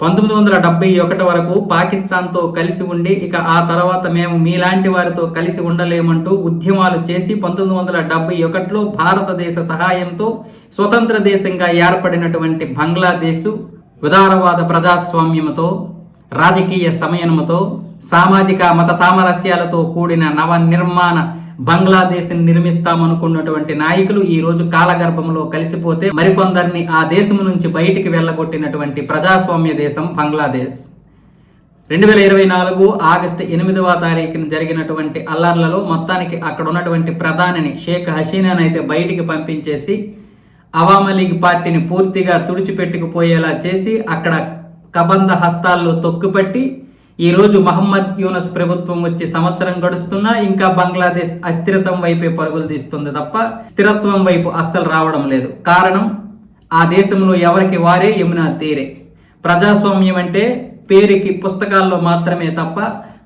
పంతొమ్మిది వందల డెబ్బై ఒకటి వరకు పాకిస్తాన్తో కలిసి ఉండి ఇక ఆ తర్వాత మేము మీలాంటి వారితో కలిసి ఉండలేమంటూ ఉద్యమాలు చేసి పంతొమ్మిది వందల డెబ్బై ఒకటిలో భారతదేశ సహాయంతో స్వతంత్ర దేశంగా ఏర్పడినటువంటి బంగ్లాదేశ్ ఉదారవాద ప్రజాస్వామ్యముతో రాజకీయ సమయముతో సామాజిక మత సామరస్యాలతో కూడిన నవ నిర్మాణ బంగ్లాదేశ్ని నిర్మిస్తామనుకున్నటువంటి నాయకులు ఈ రోజు కాలగర్భంలో కలిసిపోతే మరికొందరిని ఆ దేశం నుంచి బయటికి వెళ్ళగొట్టినటువంటి ప్రజాస్వామ్య దేశం బంగ్లాదేశ్. రెండు వేల ఇరవై నాలుగు ఆగస్టు ఎనిమిదవ తారీఖున జరిగినటువంటి అల్లర్లలో మొత్తానికి అక్కడ ఉన్నటువంటి ప్రధానిని షేక్ హసీనాను అయితే బయటికి పంపించేసి అవామీ లీగ్ పార్టీని పూర్తిగా తుడిచిపెట్టుకుపోయేలా చేసి అక్కడ కబంధ హస్తాల్లో తొక్కుపట్టి ఈరోజు మహమ్మద్ యూనస్ ప్రభుత్వం వచ్చి సంవత్సరం గడుస్తున్నా ఇంకా బంగ్లాదేశ్ అస్థిరత్వం వైపే పరుగులు తీస్తుంది తప్ప స్థిరత్వం వైపు అస్సలు రావడం లేదు. కారణం ఆ దేశంలో ఎవరికి వారే యమునా తీరే. ప్రజాస్వామ్యం అంటే పేరుకి పుస్తకాల్లో మాత్రమే తప్ప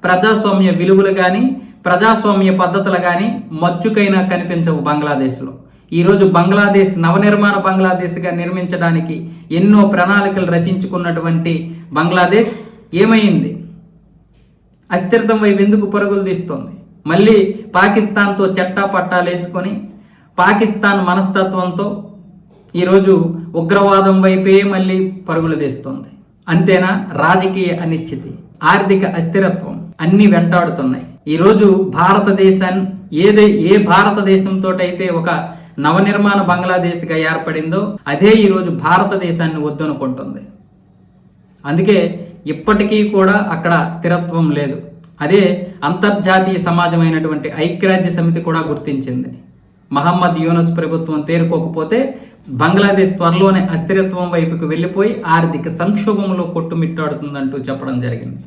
ప్రజాస్వామ్య విలువలు కానీ ప్రజాస్వామ్య పద్ధతులు కానీ మచ్చుకైనా కనిపించవు బంగ్లాదేశ్లో. ఈరోజు బంగ్లాదేశ్ నవనిర్మాణ బంగ్లాదేశ్గా నిర్మించడానికి ఎన్నో ప్రణాళికలు రచించుకున్నటువంటి బంగ్లాదేశ్ ఏమైంది? అస్థిరతం వైపు ఎందుకు పరుగులు తీస్తుంది? మళ్ళీ పాకిస్తాన్తో చట్టా పట్టాలు వేసుకొని పాకిస్తాన్ మనస్తత్వంతో ఈరోజు ఉగ్రవాదం వైపే మళ్ళీ పరుగులు తీస్తుంది. అంతేనా? రాజకీయ అనిశ్చితి ఆర్థిక అస్థిరత్వం అన్ని వెంటాడుతున్నాయి. ఈరోజు భారతదేశాన్ని ఏదే ఏ భారతదేశంతో అయితే ఒక నవనిర్మాణ బంగ్లాదేశ్గా ఏర్పడిందో అదే ఈరోజు భారతదేశాన్ని వద్దనుకుంటుంది. అందుకే ఇప్పటికీ కూడా అక్కడ స్థిరత్వం లేదు. అదే అంతర్జాతీయ సమాజమైనటువంటి ఐక్యరాజ్య సమితి కూడా గుర్తించింది. మహమ్మద్ యూనస్ ప్రభుత్వం తేరుకోకపోతే బంగ్లాదేశ్ త్వరలోనే అస్థిరత్వం వైపుకు వెళ్ళిపోయి ఆర్థిక సంక్షోభంలో కొట్టుమిట్టాడుతుందంటూ చెప్పడం జరిగింది.